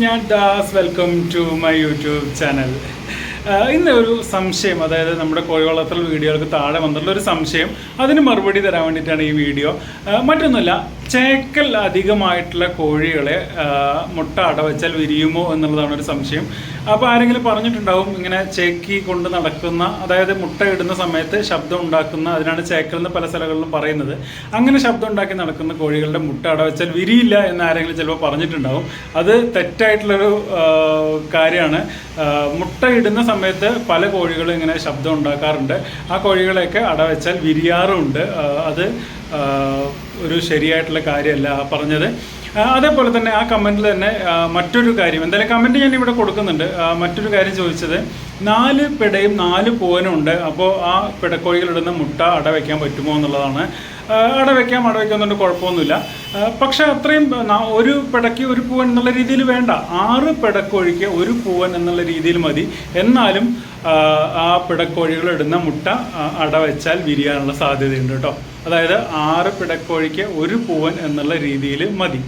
ഞാൻ Das welcome to my YouTube channel ഇന്ന് ഒരു സംശയം അതായത് നമ്മുടെ കോഴി വളർത്തൽ വീഡിയോകൾക്ക് താഴെ വന്നിട്ടുള്ള ഒരു സംശയം. അതിന് മറുപടി തരാൻ വേണ്ടിയിട്ടാണ് ഈ വീഡിയോ. മറ്റൊന്നുമല്ല ചേക്കൽ അധികമായിട്ടുള്ള കോഴികളെ മുട്ട അടവച്ചാൽ വിരിയുമോ എന്നുള്ളതാണ് ഒരു സംശയം. അപ്പോൾ ആരെങ്കിലും പറഞ്ഞിട്ടുണ്ടാവും ഇങ്ങനെ ചേക്കി കൊണ്ട് നടക്കുന്ന അതായത് മുട്ട ഇടുന്ന സമയത്ത് ശബ്ദം ഉണ്ടാക്കുന്ന അതിനാണ് ചേക്കൽ എന്ന് പല സ്ഥലങ്ങളിലും പറയുന്നത്. അങ്ങനെ ശബ്ദം ഉണ്ടാക്കി നടക്കുന്ന കോഴികളുടെ മുട്ട അടവച്ചാൽ വിരിയില്ല എന്ന് ആരെങ്കിലും ചിലപ്പോൾ പറഞ്ഞിട്ടുണ്ടാവും. അത് തെറ്റായിട്ടുള്ളൊരു കാര്യമാണ്. മുട്ട ഇടുന്ന സമയത്ത് പല കോഴികളും ഇങ്ങനെ ശബ്ദം ഉണ്ടാക്കാറുണ്ട്. ആ കോഴികളെയൊക്കെ അടവച്ചാൽ വിരിയാറുമുണ്ട്. അത് ഒരു ശരിയായിട്ടുള്ള കാര്യമല്ല ആ പറഞ്ഞത്. അതേപോലെ തന്നെ ആ കമന്റിൽ തന്നെ മറ്റൊരു കാര്യം. എന്തായാലും കമന്റ് ഞാൻ ഇവിടെ കൊടുക്കുന്നുണ്ട്. മറ്റൊരു കാര്യം ചോദിച്ചത് നാല് പിടയും നാല് പൂവനും ഉണ്ട്. അപ്പോൾ ആ പിടക്കോഴികളിടുന്ന മുട്ട അട വയ്ക്കാൻ പറ്റുമോ എന്നുള്ളതാണ്. അട വയ്ക്കാം അട വയ്ക്കാന്നുണ്ട് കുഴപ്പമൊന്നുമില്ല. പക്ഷേ അത്രയും ഒരു പിടയ്ക്ക് ഒരു പൂവൻ എന്നുള്ള രീതിയിൽ വേണ്ട. ആറ് പിടക്കോഴിക്ക് ഒരു പൂവൻ എന്നുള്ള രീതിയിൽ മതി. എന്നാലും ആ, പിടക്കോഴികളിടുന്ന മുട്ട അട വെച്ചാൽ വിരിയാനുള്ള സാധ്യതയുണ്ട് കേട്ടോ. അതായത് ആറ് പിടക്കോഴിക്ക് ഒരു പൂവൻ എന്നുള്ള രീതിയിൽ മതി.